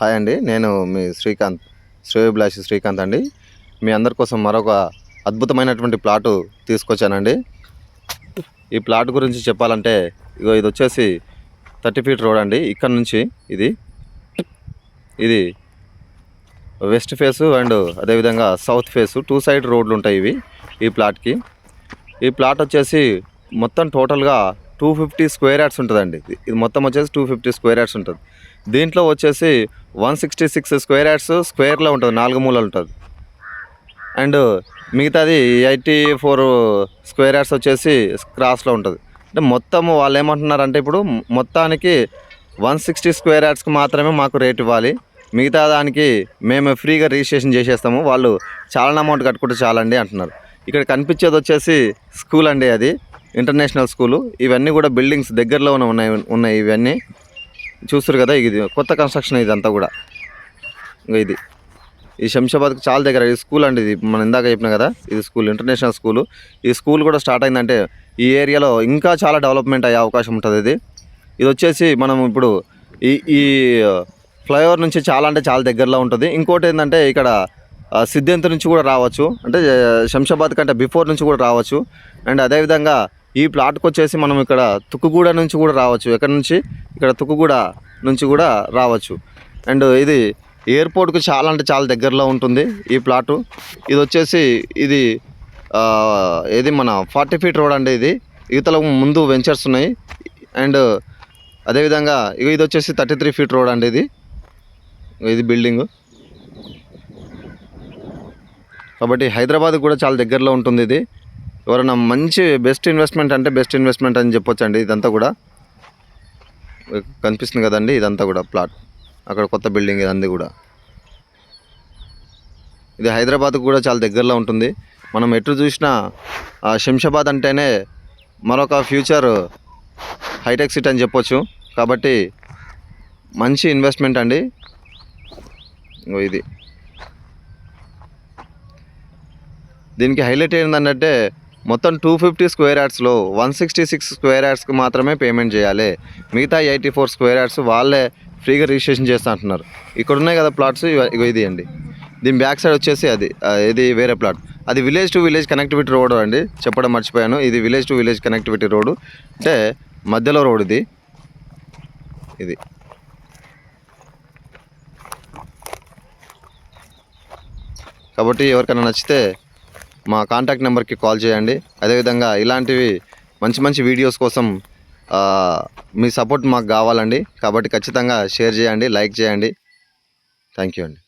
Hi అండి నేను మీ శ్రీకాంత్ శ్రేయభిలాషి శ్రీకాంత్ అండి. మీ అందరి కోసం మరొక అద్భుతమైనటువంటి ప్లాటు తీసుకొచ్చానండి. ఈ ప్లాట్ గురించి చెప్పాలంటే ఇగో ఇది వచ్చేసి థర్టీ ఫీట్ రోడ్ అండి ఇక్కడ నుంచి ఇది. ఇది వెస్ట్ ఫేసు అండ్ అదేవిధంగా సౌత్ ఫేసు టూ సైడ్ రోడ్లు ఉంటాయి ఇవి ఈ ప్లాట్కి. ఈ ప్లాట్ వచ్చేసి మొత్తం టోటల్గా టూ ఫిఫ్టీ స్క్వేర్ యాడ్స్ ఉంటుందండి. ఇది మొత్తం వచ్చేసి టూ ఫిఫ్టీ స్క్వేర్ యాడ్స్ ఉంటుంది. దీంట్లో వచ్చేసి one sixty six square yards స్క్వేర్లో ఉంటుంది. నాలుగు మూలలు ఉంటుంది. అండ్ మిగతాది ఎయిటీ ఫోర్ స్క్వేర్ యాడ్స్ వచ్చేసి క్రాస్లో ఉంటుంది. అంటే మొత్తం వాళ్ళు ఏమంటున్నారంటే ఇప్పుడు మొత్తానికి వన్ సిక్స్టీ స్క్వేర్ యాడ్స్కి మాత్రమే మాకు రేట్ ఇవ్వాలి. మిగతా దానికి మేము ఫ్రీగా రిజిస్ట్రేషన్ చేసేస్తాము. వాళ్ళు చాలా అమౌంట్ కట్టుకుంటే చాలండి అంటున్నారు. ఇక్కడ కనిపించేది వచ్చేసి స్కూల్ అండి అది. International school. ఇవన్నీ కూడా బిల్డింగ్స్ దగ్గరలో ఉన్నాయి ఉన్నాయి ఇవన్నీ. చూస్తారు కదా ఇది కొత్త కన్స్ట్రక్షన్ ఇదంతా కూడా. ఇంకా ఇది. ఈ శంషాబాద్కి చాలా దగ్గర ఈ స్కూల్ అండి ఇది. మనం ఇందాక చెప్పిన కదా ఇది స్కూల్ ఇంటర్నేషనల్ స్కూలు. ఈ స్కూల్ కూడా స్టార్ట్ అయిందంటే ఈ ఏరియాలో ఇంకా చాలా డెవలప్మెంట్ అయ్యే అవకాశం ఉంటుంది ఇది. ఇది వచ్చేసి మనం ఇప్పుడు ఈ ఈ ఫ్లైఓవర్ నుంచి చాలా అంటే చాలా దగ్గరలో ఉంటుంది. ఇంకోటి ఏంటంటే ఇక్కడ ఆ, సిద్ధాంత నుంచి కూడా రావచ్చు. అంటే శంషాబాద్ కంటే బిఫోర్ నుంచి కూడా రావచ్చు. అండ్ అదేవిధంగా ఈ ప్లాట్కి వచ్చేసి మనం ఇక్కడ తుక్కుగూడ నుంచి కూడా రావచ్చు. ఎక్కడ నుంచి? ఇక్కడ తుక్కుగూడ నుంచి కూడా రావచ్చు. అండ్ ఇది ఎయిర్పోర్ట్కు చాలా అంటే చాలా దగ్గరలో ఉంటుంది ఈ ప్లాటు. ఇది వచ్చేసి ఇది ఇది మన ఫార్టీ ఫీట్ రోడ్ అండి ఇది. ఇవతల ముందు వెంచర్స్ ఉన్నాయి. అండ్ అదేవిధంగా ఇది వచ్చేసి థర్టీ త్రీ ఫీట్ రోడ్ అండి ఇది. ఇది బిల్డింగ్. కాబట్టి హైదరాబాద్ కూడా చాలా దగ్గరలో ఉంటుంది ఇది. ఎవరైనా మంచి బెస్ట్ ఇన్వెస్ట్మెంట్ అంటే బెస్ట్ ఇన్వెస్ట్మెంట్ అని చెప్పొచ్చు అండి ఇదంతా కూడా. కనిపిస్తుంది కదండి ఇదంతా కూడా ప్లాట్. అక్కడ కొత్త బిల్డింగ్ ఇదంతా కూడా. ఇది హైదరాబాద్కు కూడా చాలా దగ్గరలో ఉంటుంది. మనం ఎటు చూసినా ఆ, శంషాబాద్ అంటేనే మరొక ఫ్యూచర్ హైటెక్ సిటీ అని చెప్పొచ్చు. కాబట్టి మంచి ఇన్వెస్ట్మెంట్ అండి. ఇది. దీనికి హైలైట్ ఏంటంటే మొత్తం టూ ఫిఫ్టీ స్క్వేర్ యార్డ్స్లో వన్ సిక్స్టీ సిక్స్ స్క్వేర్ యార్డ్స్కి మాత్రమే పేమెంట్ చేయాలి. మిగతా ఎయిటీ ఫోర్ స్క్వేర్ యార్డ్స్ వాళ్ళే ఫ్రీగా రిజిస్ట్రేషన్ చేస్తా అంటున్నారు. ఇక్కడ ఉన్నాయి కదా ప్లాట్స్ ఇగో ఇది అండి. దీని బ్యాక్ సైడ్ వచ్చేసి అది ఇది వేరే ప్లాట్ అది village to village connectivity road అండి. చెప్పడం మర్చిపోయాను. ఇది village to village connectivity road అంటే మధ్యలో రోడ్ ఇది. ఇది. కాబట్టి ఎవరికైనా నచ్చితే మా కాంటాక్ట్ నెంబర్కి కాల్ చేయండి. అదేవిధంగా ఇలాంటివి మంచి మంచి వీడియోస్ కోసం మీ సపోర్ట్ మాకు కావాలండి. కాబట్టి ఖచ్చితంగా షేర్ చేయండి లైక్ చేయండి. థ్యాంక్ యూ అండి.